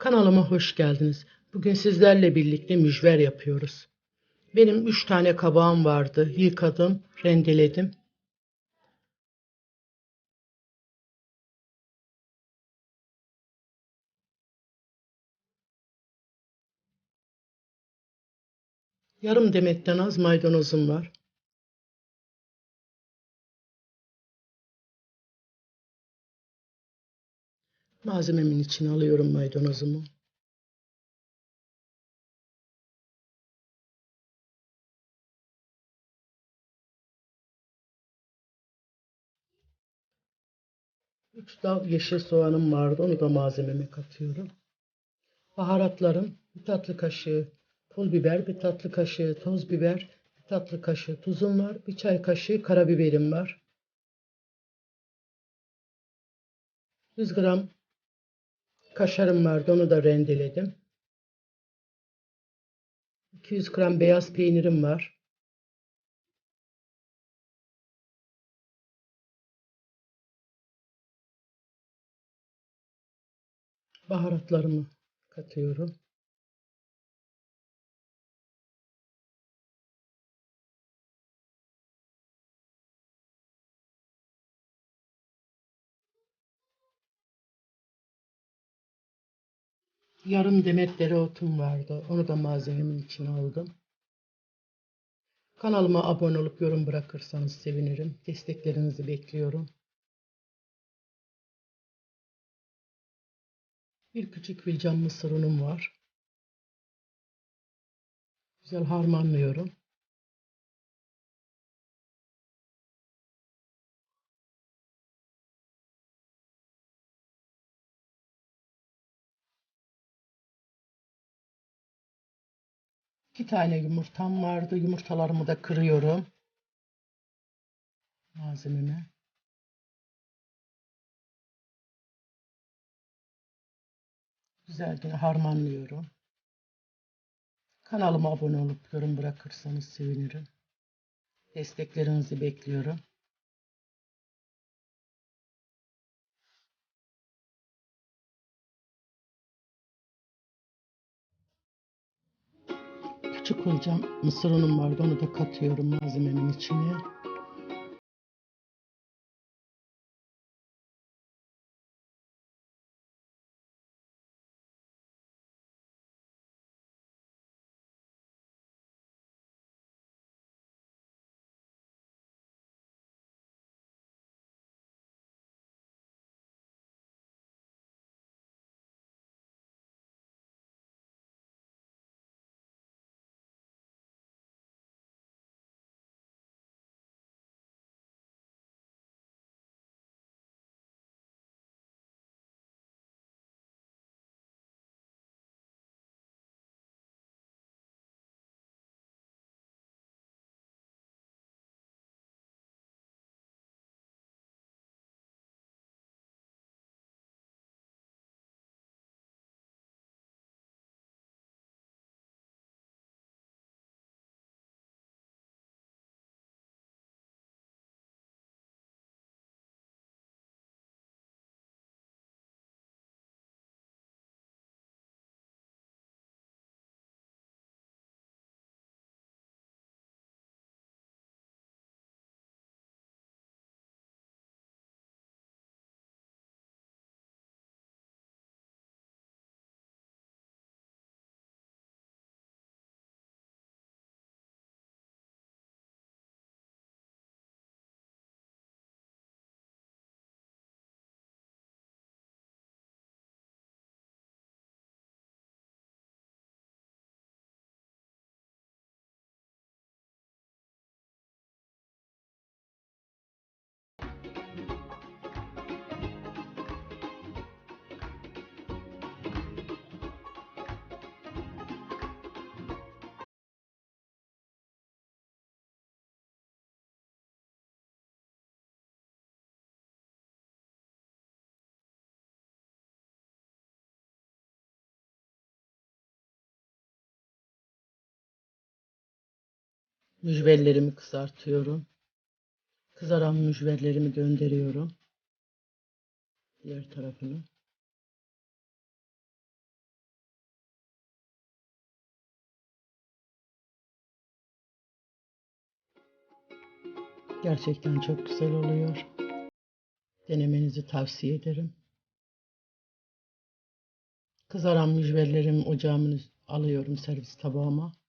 Kanalıma hoş geldiniz. Bugün sizlerle birlikte mücver yapıyoruz. Benim 3 tane kabağım vardı. Yıkadım, rendeledim. Yarım demetten az maydanozum var. Malzememin içine alıyorum maydanozumu. Üç dal yeşil soğanım vardı. Onu da malzememe katıyorum. Baharatlarım bir tatlı kaşığı pul biber, bir tatlı kaşığı toz biber, bir tatlı kaşığı tuzum var. Bir çay kaşığı karabiberim var. 100 gram kaşarım vardı. Onu da rendeledim. 200 gram beyaz peynirim var. Baharatlarımı katıyorum. Yarım demet dereotum vardı. Onu da malzememin içine aldım. Kanalıma abone olup yorum bırakırsanız sevinirim. Desteklerinizi bekliyorum. Bir küçük filcan mısır unum var. Güzel harmanlıyorum. İki tane yumurtam vardı. Yumurtalarımı da kırıyorum. Malzememe. Güzelce harmanlıyorum. Kanalıma abone olup yorum bırakırsanız sevinirim. Desteklerinizi bekliyorum. Olacağım mısır unum vardı onu da katıyorum malzememin içine. Mücverlerimi kızartıyorum. Kızaran mücverlerimi gönderiyorum. Diğer tarafını. Gerçekten çok güzel oluyor. Denemenizi tavsiye ederim. Kızaran mücverlerimi ocağımın alıyorum servis tabağıma.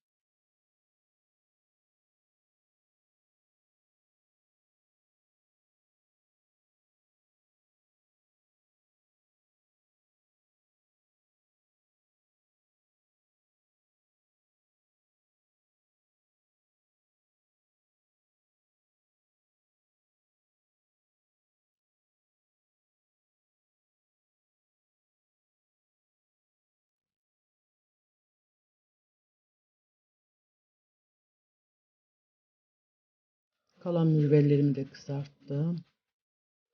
Kalan mücverlerimi de kızarttım.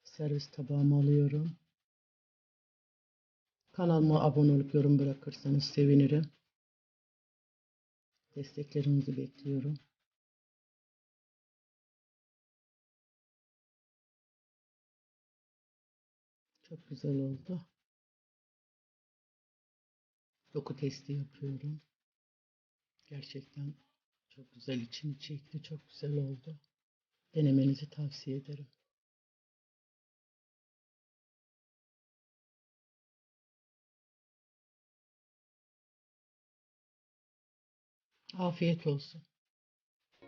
Servis tabağıma alıyorum. Kanalıma abone olup yorum bırakırsanız sevinirim. Desteklerinizi bekliyorum. Çok güzel oldu. Doku testi yapıyorum. Gerçekten çok güzel içini çekti. Çok güzel oldu. Denemenizi tavsiye ederim. Afiyet olsun.